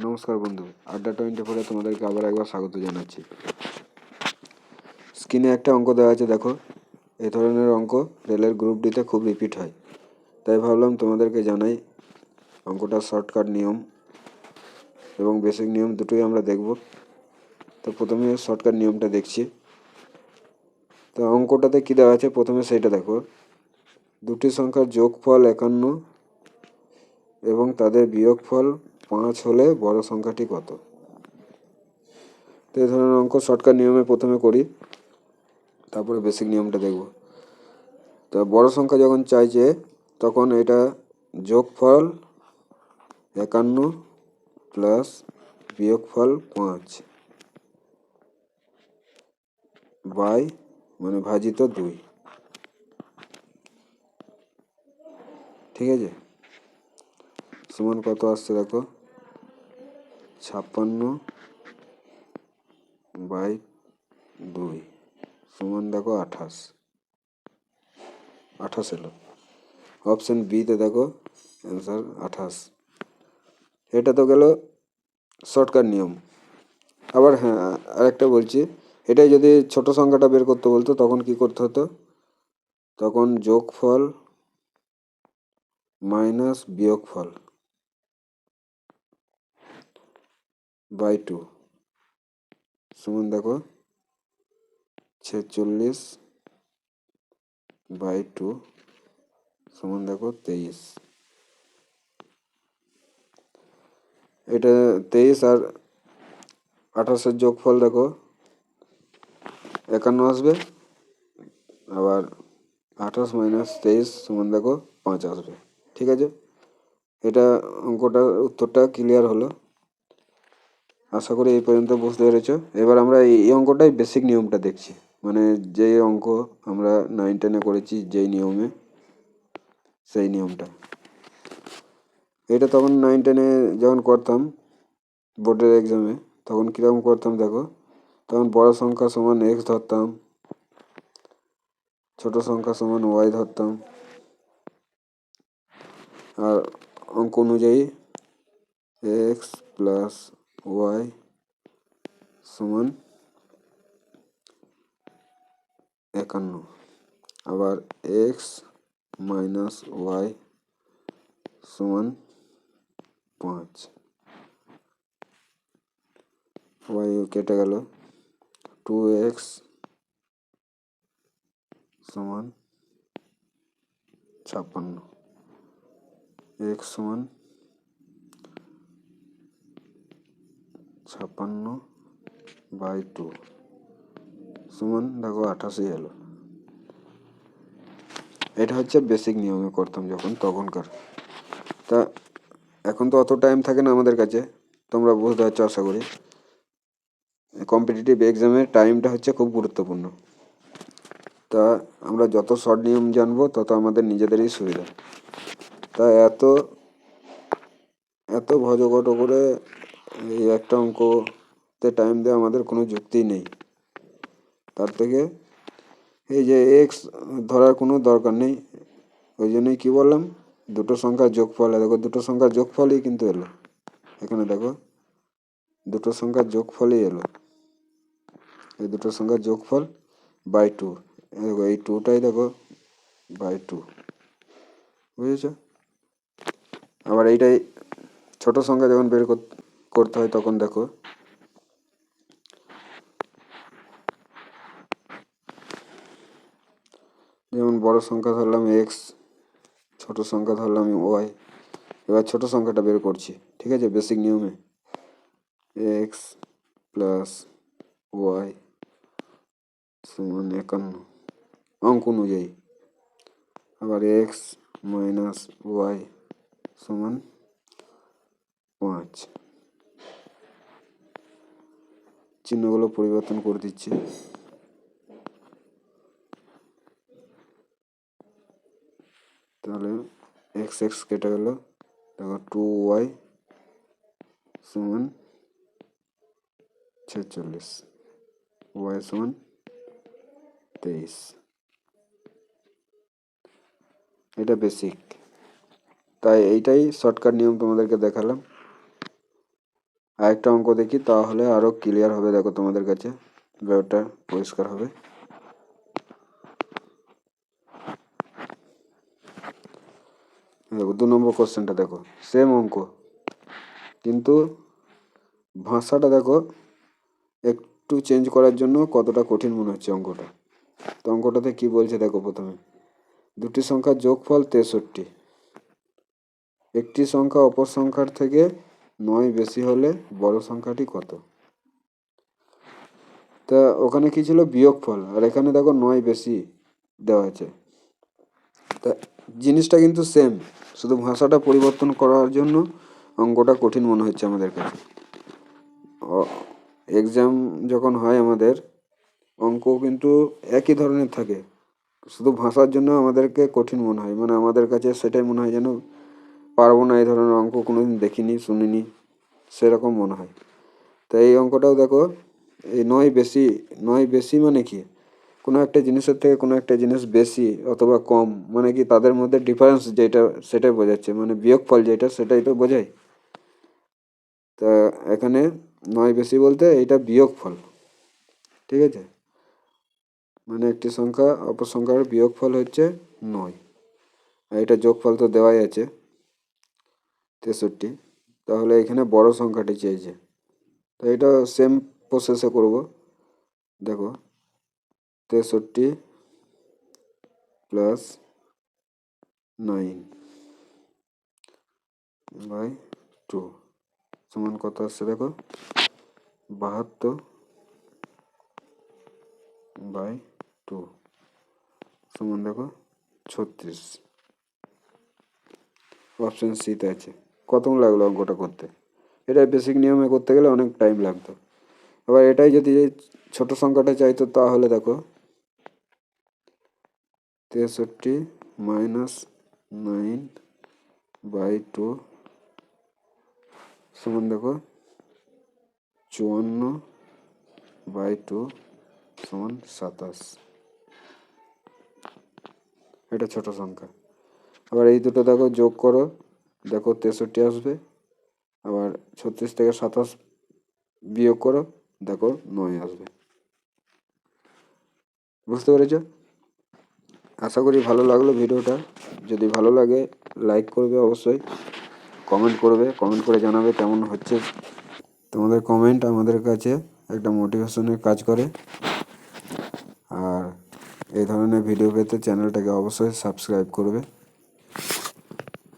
নমস্কার বন্ধু, আড্ডা টোয়েন্টি ফোরে তোমাদেরকে আবার একবার স্বাগত জানাচ্ছি। স্ক্রিনে একটা অঙ্ক দেওয়া আছে, দেখো। এই ধরনের অঙ্ক রেলের গ্রুপ ডিতে খুব রিপিট হয়। তাই ভাবলাম তোমাদেরকে জানাই অঙ্কটা শর্টকাট নিয়ম এবং বেসিক নিয়ম দুটোই আমরা দেখব। তো প্রথমে শর্টকাট নিয়মটা দেখছি। তো অঙ্কটাতে কী দেওয়া আছে? প্রথমে সেইটা দেখো। দুটি সংখ্যার যোগফল একান্ন এবং তাদের বিয়োগফল পাঁচ হলে বড় সংখ্যাটি কত? তো এই ধরনের অঙ্ক শর্টকাট নিয়মে প্রথমে করি, তারপরে বেসিক নিয়মটা দেখব। তো বড় সংখ্যা যখন চাইছে তখন এটা যোগফল একান্ন প্লাস বিয়োগফল পাঁচ বাই মানে ভাজিত দুই। ঠিক আছে? সমান কত আসছে দেখো? ছাপ্পান্ন বাই দুই। সমান দেখো আঠাশ। আঠাশ এলো। অপশান বিতে দেখো অ্যান্সার আঠাশ। এটা তো গেল শর্টকাট নিয়ম। আবার হ্যাঁ আরেকটা বলছি, এটাই যদি ছোট সংখ্যাটা বের করতে বলতো, তখন কি করতে হতো? তখন যোগফল মাইনাস বিয়োগফল। By two. সমান দেখো, ছেচল্লিশ বাই টু। সমান দেখো, তেইশ। এটা তেইশ আর আঠাশের যোগফল দেখো, একান্ন আসবে। আবার আঠাশ মাইনাস তেইশ, সমান দেখো, পাঁচ আসবে। ঠিক আছে? এটা অঙ্কটা উত্তরটা ক্লিয়ার হলো। আশা করি এই পর্যন্ত বুঝতে পেরেছ। এবার আমরা এই অঙ্কটাই বেসিক নিয়মটা দেখছি। মানে যে অঙ্ক আমরা নাইন টেনে করেছি, যেই নিয়মে, সেই নিয়মটা। এটা তখন নাইন টেনে যখন করতাম বোর্ডের এক্সামে তখন কীরকম করতাম দেখো? তখন বড় সংখ্যা সমান এক্স ধরতাম, ছোট সংখ্যা সমান ওয়াই ধরতাম। আর অঙ্ক অনুযায়ী এক্স প্লাস ওয়াই সমান একান্ন। আবার এক্স মাইনাস ওয়াই সমান পাঁচ। ওয়াই কেটে গেল। টু এক্স সমান ছাপ্পান্ন। এক্স সমান ছাপ্পান্ন বাই টু সমান দেখো আঠাশে এলো এটা হচ্ছে বেসিক নিয়মে করতাম যখন, তখনকার। তা এখন তো অত টাইম থাকে না আমাদের কাছে, তোমরা বুঝতে পারছ আশা করি। কম্পিটিটিভ এক্সামের টাইমটা হচ্ছে খুব গুরুত্বপূর্ণ। তা আমরা যত শর্ট নিয়ম জানব, তত আমাদের নিজেদেরই সুবিধা। তা এত এত ভজঘট করে এই একটা অঙ্কতে টাইম দেওয়া আমাদের কোনো যুক্তি নেই। তার থেকে এই যে এক্স ধরার কোনো দরকার নেই। ওই জন্যই কী বললাম? দুটো সংখ্যার যোগফল। দেখো, দুটো সংখ্যার যোগফলই কিন্তু এলো। এখানে দেখো, দুটো সংখ্যার যোগফলই এলো। এই দুটো সংখ্যার যোগফল বাই টু দেখো, এই টুটাই দেখো বাই টু বুঝেছ? আবার এইটাই ছোট সংখ্যা যখন বের করতে হয় তখন দেখো। যেমন বড় সংখ্যা ধরলাম এক্স ছোট সংখ্যা ধরলাম ওয়াই এবার ছোট সংখ্যাটা বের করছি, ঠিক আছে? বেসিক নিয়মে। এক্স প্লাস ওয়াই সমান একান্ন, অঙ্ক অনুযায়ী। আবার এক্স মাইনাস ওয়াই সমান পাঁচ। চিহ্নগুলো পরিবর্তন করে দিচ্ছি। তাহলে এক্স এক্স কেটে গেল। দেখো টু ওয়াই সমান ছেচল্লিশ ওয়াই সমান তেইশ। এটা বেসিক তাই এইটাই শর্টকাট নিয়ম তোমাদেরকে দেখালাম। আরেকটা অঙ্ক দেখি, তাহলে আরও ক্লিয়ার হবে দেখো তোমাদের কাছে। ব্যাপারটা পরিষ্কার হবে। দেখো, দু নম্বর কোশ্চেনটা দেখো সেম অঙ্ক, কিন্তু ভাষাটা দেখো একটু চেঞ্জ করার জন্য কতটা কঠিন মনে হচ্ছে অঙ্কটা। তো অঙ্কটাতে কি বলছে দেখো প্রথমে, দুটি সংখ্যার যোগফল তেষট্টি, একটি সংখ্যা অপর সংখ্যার থেকে নয় বেশি হলে বড় সংখ্যাটি কত? তা ওখানে কি ছিল? বিয়োগফল। আর এখানে দেখো নয় বেশি দেওয়া আছে। তা জিনিসটা কিন্তু সেম শুধু ভাষাটা পরিবর্তন করার জন্য অঙ্কটা কঠিন মনে হচ্ছে আমাদের কাছে। এক্সাম যখন হয় আমাদের, অঙ্ক কিন্তু একই ধরনের থাকে। শুধু ভাষার জন্য আমাদেরকে কঠিন মনে হয়। মানে আমাদের কাছে সেটাই মনে হয় যেন পারব না, এই ধরনের অঙ্ক কোনোদিন দেখিনি, শুনিনি, সেরকম মনে হয়। তো এই অঙ্কটাও দেখো এই নয় বেশি নয় বেশি মানে কি? কোনো একটা জিনিসের থেকে কোনো একটা জিনিস বেশি অথবা কম মানে কি তাদের মধ্যে ডিফারেন্স যেটা, সেটাই বোঝাচ্ছে মানে বিয়োগফল যেটা, সেটাই তো বোঝায়। তা এখানে নয় বেশি বলতে এইটা বিয়োগফল, ঠিক আছে? মানে একটি সংখ্যা, অপর সংখ্যার বিয়োগফল হচ্ছে নয়। আর এটা যোগফল তো দেওয়াই আছে। তেষট্টি, তাহলে এখানে বড় সংখ্যাটি চেয়েছে তো এটা সেম প্রসেসে করব। দেখো, তেষট্টি প্লাস নাইন বাই টু সমান কত আসছে দেখো? বাহাত্তর বাই টু সমান দেখো, ছত্রিশ। অপশান সিতে আছে। কত লাগল অঙ্কটা করতে? এটা বেসিক নিয়মে করতে গেলে অনেক টাইম লাগতো। এবার এটাই যদি ছোট সংখ্যাটা চাইতো তাহলে দেখো, তেষট্টি মাইনাস নাইন বাই টু সমান দেখো, চুয়ান্ন বাই টু সমান সাতাশ। এটা ছোট সংখ্যা। আবার এই দুটো দেখো যোগ করো। দেখো তেষট্টি আসবে, আবার ছত্রিশ থেকে সাতাশ বিয়োগ করো, দেখো নয় আসবে। বুঝতে পেরেছ? আশা করি ভালো লাগল ভিডিওটা। যদি ভালো লাগে লাইক করবে অবশ্যই কমেন্ট করবে কমেন্ট করে জানাবে কেমন হচ্ছে। তোমাদের কমেন্ট আমাদের কাছে একটা মোটিভেশনের কাজ করে। আর এই ধরনের ভিডিও পেতে চ্যানেলটাকে অবশ্যই সাবস্ক্রাইব করবে।